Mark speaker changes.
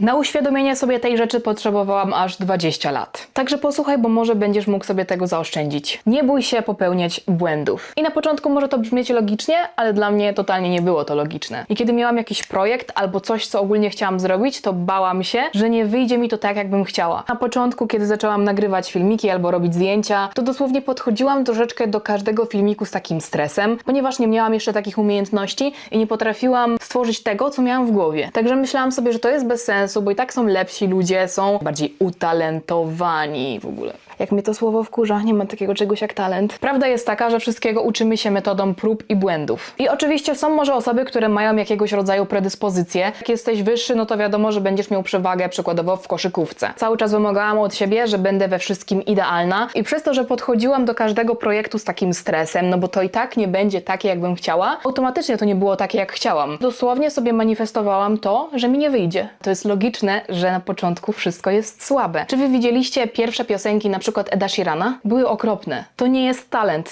Speaker 1: Na uświadomienie sobie tej rzeczy potrzebowałam aż 20 lat. Także posłuchaj, bo może będziesz mógł sobie tego zaoszczędzić. Nie bój się popełniać błędów. I na początku może to brzmieć logicznie, ale dla mnie totalnie nie było to logiczne. I kiedy miałam jakiś projekt albo coś, co ogólnie chciałam zrobić, to bałam się, że nie wyjdzie mi to tak, jakbym chciała. Na początku, kiedy zaczęłam nagrywać filmiki albo robić zdjęcia, to dosłownie podchodziłam troszeczkę do każdego filmiku z takim stresem, ponieważ nie miałam jeszcze takich umiejętności i nie potrafiłam stworzyć tego, co miałam w głowie. Także myślałam sobie, że to jest bez sensu, bo i tak są lepsi ludzie, są bardziej utalentowani w ogóle. Jak mnie to słowo wkurza, nie ma takiego czegoś jak talent. Prawda jest taka, że wszystkiego uczymy się metodą prób i błędów. I oczywiście są może osoby, które mają jakiegoś rodzaju predyspozycje. Jak jesteś wyższy, no to wiadomo, że będziesz miał przewagę przykładowo w koszykówce. Cały czas wymagałam od siebie, że będę we wszystkim idealna i przez to, że podchodziłam do każdego projektu z takim stresem, no bo to i tak nie będzie takie, jakbym chciała, automatycznie to nie było takie, jak chciałam. Dosłownie sobie manifestowałam to, że mi nie wyjdzie. To jest logiczne, że na początku wszystko jest słabe. Czy wy widzieliście pierwsze piosenki na przykład Eda Sheerana? Były okropne. To nie jest talent.